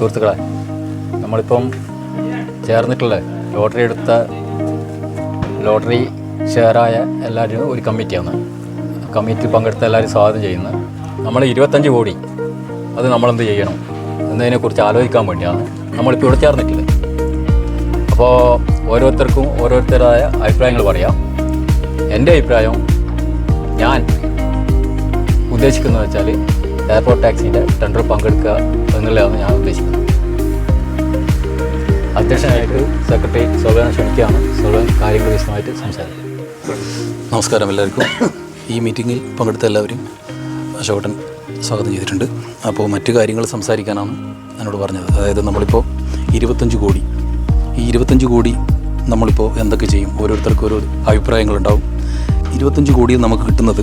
സുഹൃത്തുക്കളെ നമ്മളിപ്പം ചേർന്നിട്ടുള്ള ലോട്ടറി എടുത്ത ലോട്ടറി ഷെയറായ എല്ലാവരും ഒരു കമ്മിറ്റിയാണ്. കമ്മിറ്റി പങ്കെടുത്ത എല്ലാവരും സ്വാഗതം ചെയ്യുന്നത് നമ്മൾ ഇരുപത്തഞ്ച് കോടി അത് നമ്മളെന്ത് ചെയ്യണം എന്നതിനെക്കുറിച്ച് ആലോചിക്കാൻ വേണ്ടിയാണ് നമ്മളിപ്പോൾ ഇവിടെ ചേർന്നിട്ടുള്ളത്. അപ്പോൾ ഓരോരുത്തർക്കും ഓരോരുത്തരായ അഭിപ്രായങ്ങൾ പറയാം. എന്റെ അഭിപ്രായം ഞാൻ ഉദ്ദേശിക്കുന്നത് വെച്ചാൽ എയർപോർട്ട് ടാക്സിന്റെ ടെൻഡർ പങ്കെടുക്കുക എന്നുള്ളതാണ് ഞാൻ ഉദ്ദേശിക്കുന്നത്. അധ്യക്ഷനായിട്ട് സെക്രട്ടറി സോളനെ ക്ഷണിക്കുകയാണ്. സോളൻ കാര്യങ്ങൾ വിശദമായിട്ട് നമസ്കാരം എല്ലാവർക്കും. ഈ മീറ്റിങ്ങിൽ പങ്കെടുത്ത എല്ലാവരും അശോകട്ടൻ സ്വാഗതം ചെയ്തിട്ടുണ്ട്. അപ്പോൾ മറ്റു കാര്യങ്ങൾ സംസാരിക്കാനാണ് എന്നോട് പറഞ്ഞത്. അതായത് നമ്മളിപ്പോൾ ഇരുപത്തഞ്ച് കോടി. ഈ ഇരുപത്തഞ്ച് കോടി നമ്മളിപ്പോൾ എന്തൊക്കെ ചെയ്യും? ഓരോരുത്തർക്കും ഓരോ അഭിപ്രായങ്ങളുണ്ടാവും. ഇരുപത്തഞ്ച് കോടിയിൽ നമുക്ക് കിട്ടുന്നത്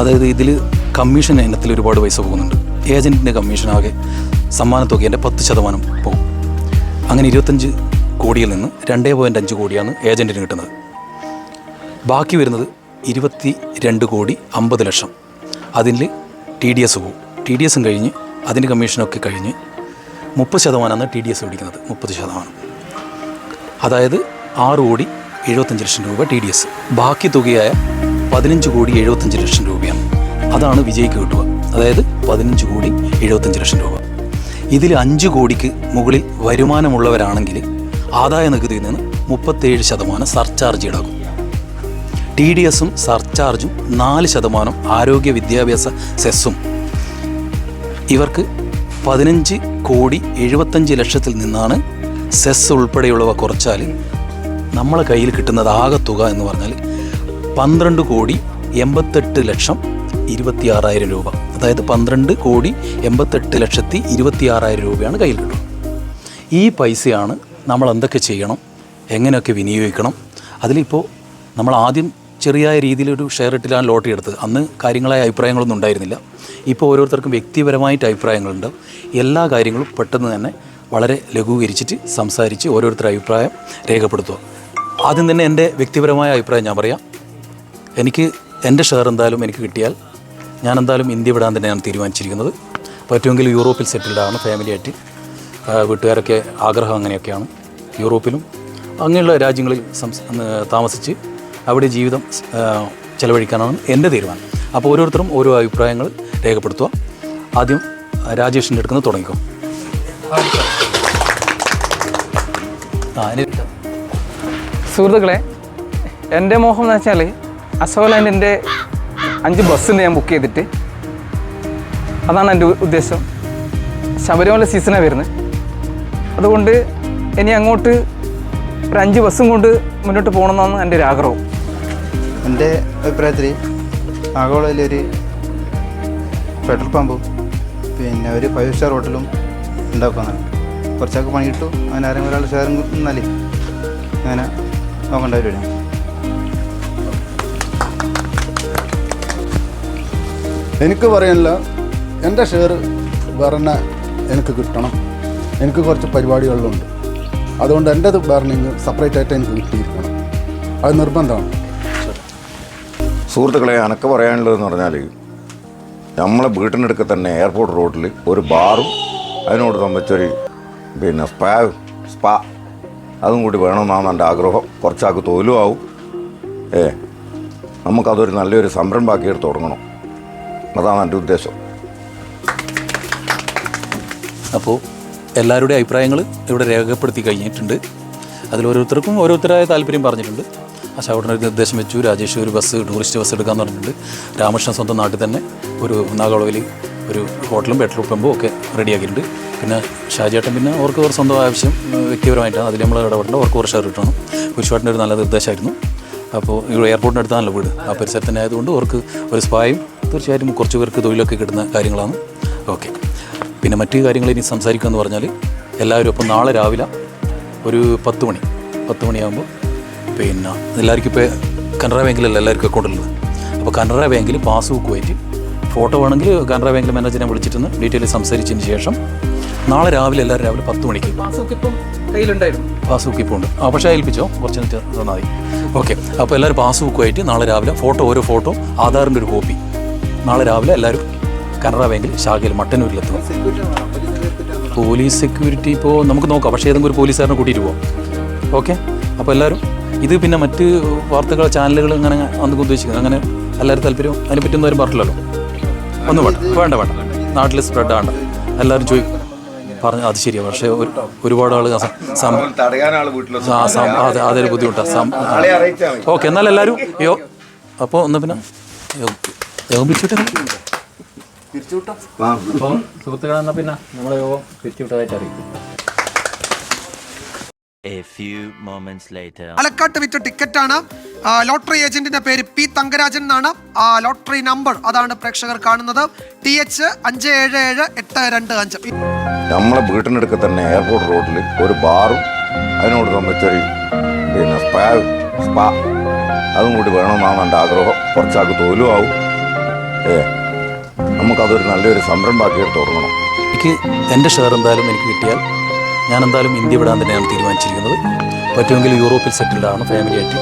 അതായത് ഇതിൽ കമ്മീഷൻ ഇനത്തിൽ ഒരുപാട് പൈസ പോകുന്നുണ്ട്. ഏജന്റിന്റെ കമ്മീഷൻ ആകെ സമ്മാനത്തുകേന്റെ പത്ത് ശതമാനം പോകും. അങ്ങനെ ഇരുപത്തഞ്ച് കോടിയിൽ നിന്ന് രണ്ടേ പോയിന്റ് അഞ്ച് കോടിയാണ് ഏജന്റിന് കിട്ടുന്നത്. ബാക്കി വരുന്നത് ഇരുപത്തി രണ്ട് കോടി അമ്പത് ലക്ഷം. അതിൽ ടി ഡി എസ് പോകും. ടി ഡി എസും കഴിഞ്ഞ് അതിന്റെ കമ്മീഷനൊക്കെ കഴിഞ്ഞ് മുപ്പത് ശതമാനമാണ് ടി ഡി എസ് പിടിക്കുന്നത്. മുപ്പത് ശതമാനം. അതായത് ആറ് കോടി എഴുപത്തഞ്ച് ലക്ഷം രൂപ ടി ഡി എസ്. ബാക്കി തുകയായ പതിനഞ്ച് കോടി എഴുപത്തഞ്ച് ലക്ഷം രൂപയാണ്. അതാണ് വിജയ്ക്ക് കിട്ടുക. അതായത് പതിനഞ്ച് കോടി എഴുപത്തഞ്ച് ലക്ഷം രൂപ. ഇതിൽ അഞ്ച് കോടിക്ക് മുകളിൽ വരുമാനമുള്ളവരാണെങ്കിൽ ആദായ നികുതിയിൽ നിന്ന് മുപ്പത്തേഴ് ശതമാനം സർചാർജ് ഈടാക്കും. ടി ഡി എസും സർചാർജും നാല് ശതമാനം ആരോഗ്യ വിദ്യാഭ്യാസ സെസ്സും. ഇവർക്ക് പതിനഞ്ച് കോടി എഴുപത്തഞ്ച് ലക്ഷത്തിൽ നിന്നാണ് സെസ് ഉൾപ്പെടെയുള്ളവ കുറച്ചാൽ നമ്മളെ കയ്യിൽ കിട്ടുന്നത് ആകെ തുക എന്ന് പറഞ്ഞാൽ പന്ത്രണ്ട് കോടി എൺപത്തെട്ട് ലക്ഷം ഇരുപത്തിയാറായിരം രൂപ. അതായത് പന്ത്രണ്ട് കോടി എൺപത്തെട്ട് ലക്ഷത്തി ഇരുപത്തിയാറായിരം രൂപയാണ് കയ്യിൽ കിട്ടുന്നത് ഈ പൈസയാണ് നമ്മൾ എന്തൊക്കെ ചെയ്യണം എങ്ങനെയൊക്കെ വിനിയോഗിക്കണം അതിലിപ്പോൾ നമ്മൾ ആദ്യം ചെറിയ രീതിയിലൊരു ഷെയർ ഇട്ടിലാണ് ലോട്ടറി എടുത്തത്. അന്ന് കാര്യങ്ങളായ അഭിപ്രായങ്ങളൊന്നും ഉണ്ടായിരുന്നില്ല. ഇപ്പോൾ ഓരോരുത്തർക്കും വ്യക്തിപരമായിട്ട് അഭിപ്രായങ്ങളുണ്ട്. എല്ലാ കാര്യങ്ങളും പെട്ടെന്ന് തന്നെ വളരെ ലഘൂകരിച്ചിട്ട് സംസാരിച്ച് ഓരോരുത്തരുടെ അഭിപ്രായം രേഖപ്പെടുത്തുക. ആദ്യം തന്നെ എന്റെ വ്യക്തിപരമായ അഭിപ്രായം ഞാൻ പറയാം. എനിക്ക് എന്റെ ഷെയർ എന്തായാലും എനിക്ക് കിട്ടിയാൽ ഞാൻ എന്തായാലും ഇന്ത്യ വിടാൻ തന്നെയാണ് തീരുമാനിച്ചിരിക്കുന്നത്. പറ്റുമെങ്കിൽ യൂറോപ്പിൽ സെറ്റിൽഡ് ആണ് ഫാമിലിയായിട്ട് വീട്ടുകാരൊക്കെ ആഗ്രഹം അങ്ങനെയൊക്കെയാണ്. യൂറോപ്പിലും അങ്ങനെയുള്ള രാജ്യങ്ങളിൽ താമസിച്ച് അവിടെ ജീവിതം ചിലവഴിക്കാനാണ് എന്റെ തീരുമാനം. അപ്പോൾ ഓരോരുത്തരും ഓരോ അഭിപ്രായങ്ങൾ രേഖപ്പെടുത്തുക. ആദ്യം രാജേഷിന്റെ അടുക്കുന്ന തുടങ്ങിക്കോ. സുഹൃത്തുക്കളെ എന്റെ മോഹം എന്ന് വെച്ചാൽ അശോകലാൻഡിന്റെ അഞ്ച് ബസ്സിന് ഞാൻ ബുക്ക് ചെയ്തിട്ട്. അതാണ് എന്റെ ഉദ്ദേശം. ശബരിമല സീസണാണ് വരുന്നത്. അതുകൊണ്ട് ഇനി അങ്ങോട്ട് ഒരു അഞ്ച് ബസ്സും കൊണ്ട് മുന്നോട്ട് പോകണമെന്നാണ് എന്റെ ഒരു ആഗ്രഹം. എന്റെ അഭിപ്രായത്തിൽ ആഗോളയിലൊരു പെട്രോൾ പമ്പും പിന്നെ ഒരു ഫൈവ് സ്റ്റാർ ഹോട്ടലും ഉണ്ടാക്കുന്നതാണ് കുറച്ചൊക്കെ പണി കിട്ടും. അങ്ങനെ ആരെങ്കിലും ഒരാൾ ഷെയർ നിന്നാലേ അങ്ങനെ നോക്കേണ്ട പരിപാടി എനിക്ക് പറയാനില്ല. എന്റെ ഷെയർ ഭരണ എനിക്ക് കിട്ടണം. എനിക്ക് കുറച്ച് പരിപാടികളിലുണ്ട് അതുകൊണ്ട് എന്റെ ബർണിങ് സെപ്പറേറ്റ് ആയിട്ട് എനിക്ക് കിട്ടിയിരിക്കണം. അത് നിർബന്ധമാണ്. സുഹൃത്തുക്കളെ എനക്ക് പറയാനുള്ളതെന്ന് പറഞ്ഞാൽ നമ്മളെ വീട്ടിനടുക്ക് തന്നെ എയർപോർട്ട് റോഡിൽ ഒരു ബാറും അതിനോട് സംബന്ധിച്ചൊരു പിന്നെ സ്പാ സ്പാ അതും കൂടി വേണമെന്നാണ് എന്റെ ആഗ്രഹം. കുറച്ചാൾക്ക് തൊഴിലും ആവും ഏ നമുക്കതൊരു നല്ലൊരു സംരംഭമാക്കിയെടുത്ത് തുടങ്ങണം. അതാണ് എന്റെ ഉദ്ദേശം. അപ്പോൾ എല്ലാവരുടെയും അഭിപ്രായങ്ങൾ ഇവിടെ രേഖപ്പെടുത്തി കഴിഞ്ഞിട്ടുണ്ട്. അതിൽ ഓരോരുത്തർക്കും ഓരോരുത്തരായ താല്പര്യം പറഞ്ഞിട്ടുണ്ട്. അശോകൻ ഒരു നിർദ്ദേശം വെച്ചു. രാജേഷ് ഒരു ബസ് ടൂറിസ്റ്റ് ബസ് എടുക്കാമെന്ന് പറഞ്ഞിട്ടുണ്ട്. രാമകൃഷ്ണൻ സ്വന്തം നാട്ടിൽ തന്നെ ഒരു നാഗോളവിൽ ഒരു ഹോട്ടലും പെട്രോൾ പമ്പും ഒക്കെ റെഡിയാക്കിയിട്ടുണ്ട്. പിന്നെ ഷാജേട്ടൻ പിന്നെ അവർക്ക് ഒരു സ്വന്തം ആവശ്യം വ്യക്തിപരമായിട്ടാണ്. അതിൽ നമ്മൾ ഇടപെടേണ്ട. അവർക്ക് കുറച്ച് ഷെയർ കിട്ടണം കുരിശുവാട്ടിന്റെ ഒരു നല്ല നിർദ്ദേശമായിരുന്നു. അപ്പോൾ ഇവിടെ എയർപോർട്ടിനടുത്താണല്ലോ വീട്. ആ പരിസരത്ത് തന്നെ ആയതുകൊണ്ട് അവർക്ക് ഒരു സ്പായും തീർച്ചയായിട്ടും കുറച്ച് പേർക്ക് തൊഴിലൊക്കെ കിട്ടുന്ന കാര്യങ്ങളാണ്. ഓക്കെ. പിന്നെ മറ്റു കാര്യങ്ങൾ ഇനി സംസാരിക്കുക എന്ന് പറഞ്ഞാൽ എല്ലാവരും അപ്പം നാളെ രാവിലെ ഒരു പത്ത് മണി പത്ത് മണിയാകുമ്പോൾ പിന്നെ എല്ലാവർക്കും ഇപ്പോൾ കനറ ബാങ്കിലല്ല എല്ലാവർക്കും അക്കൗണ്ടുള്ളത് അപ്പോൾ കനറ ബാങ്കിൽ പാസ്ബുക്ക് വായിട്ട് ഫോട്ടോ വേണമെങ്കിൽ കനറ ബാങ്കിൽ മാനേജറിനെ വിളിച്ചിട്ടൊന്ന് ഡീറ്റെയിൽ സംസാരിച്ചതിന് ശേഷം നാളെ രാവിലെ എല്ലാവരും രാവിലെ പത്ത് മണിക്ക് പാസ്ബുക്ക് ഇപ്പം കയ്യിലുണ്ടായിരുന്നു. പാസ്ബുക്ക് ഇപ്പോൾ ഉണ്ട്. ആ പക്ഷേ ഏൽപ്പിച്ചോ? കുറച്ച് മിനിറ്റ് തന്നാൽ മതി. ഓക്കെ. അപ്പോൾ എല്ലാവരും പാസ്ബുക്കുമായിട്ട് നാളെ രാവിലെ ഫോട്ടോ ഓരോ ഫോട്ടോ ആധാറിന്റെ ഒരു കോപ്പി. നാളെ രാവിലെ എല്ലാവരും കനറ ബാങ്കിൽ ശാഖയിൽ മട്ടന്നൂരിലെത്തും. പോലീസ് സെക്യൂരിറ്റി ഇപ്പോൾ നമുക്ക് നോക്കാം. പക്ഷേ ഏതെങ്കിലും ഒരു പോലീസുകാരനെ കൂട്ടിയിട്ട് പോവാം. ഓക്കെ? അപ്പോൾ എല്ലാവരും ഇത് പിന്നെ മറ്റ് വാർത്തകൾ ചാനലുകൾ അങ്ങനെ അന്ന് ഉദ്ദേശിക്കുന്നത്. അങ്ങനെ എല്ലാവരും താല്പര്യം അതിനെ ഒന്നും ആരും പറഞ്ഞില്ലല്ലോ ഒന്നും വേണ്ട. വേണ്ട വേണ്ട. നാട്ടിൽ സ്പ്രെഡ് ആണ്ട എല്ലാവരും ചോദിക്കും പറഞ്ഞു അത് ശരിയാണ് പക്ഷേ ഒരു ഒരുപാട് ആൾ അതെ അതൊരു ബുദ്ധിമുട്ടാണ് ഓക്കെ എന്നാൽ എല്ലാവരും അയ്യോ അപ്പോൾ ഒന്ന് പിന്നെ യോഗം അപ്പോൾ സുഹൃത്തുക്കളെന്ന പിന്നെ നമ്മളെ യോഗം തിരിച്ചുവിട്ടതായിട്ട് അറിയിക്കും. A few moments later. പാലക്കാട്ട് വിറ്റ ടിക്കറ്റാണ്. ആണ് ലോട്ടറി ഏജന്റിന്റെ പേര് പി തങ്കരാജൻ എന്നാണ്. ആ, ലോട്ടറി നമ്പർ അതാണ് പ്രേക്ഷകർ കാണുന്നത്. ടി എച്ച് അഞ്ച് ഏഴ് ഏഴ് എട്ട് രണ്ട് അഞ്ച്. നമ്മളെ വീട്ടിനടുക്ക് തന്നെ എയർപോർട്ട് റോഡിൽ ഒരു ബാറും അതിനോട് സംബന്ധിച്ചൊരു പിന്നെ സ്പാ സ്പാ. അതും കൂടി വേണമെന്നാണ് എന്റെ ആഗ്രഹം. കുറച്ചാൾക്ക് തോലും ആവും നമുക്കതൊരു നല്ലൊരു സംരംഭമാക്കിയിട്ട് തുടങ്ങണം. എനിക്ക് എന്റെ ഷെയർ എന്തായാലും എനിക്ക് കിട്ടിയാൽ ഞാൻ എന്തായാലും ഇന്ത്യ വിടാൻ തന്നെയാണ് തീരുമാനിച്ചിരിക്കുന്നത്. പറ്റുമെങ്കിൽ യൂറോപ്പിൽ സെറ്റിൽഡാണ് ഫാമിലിയായിട്ട്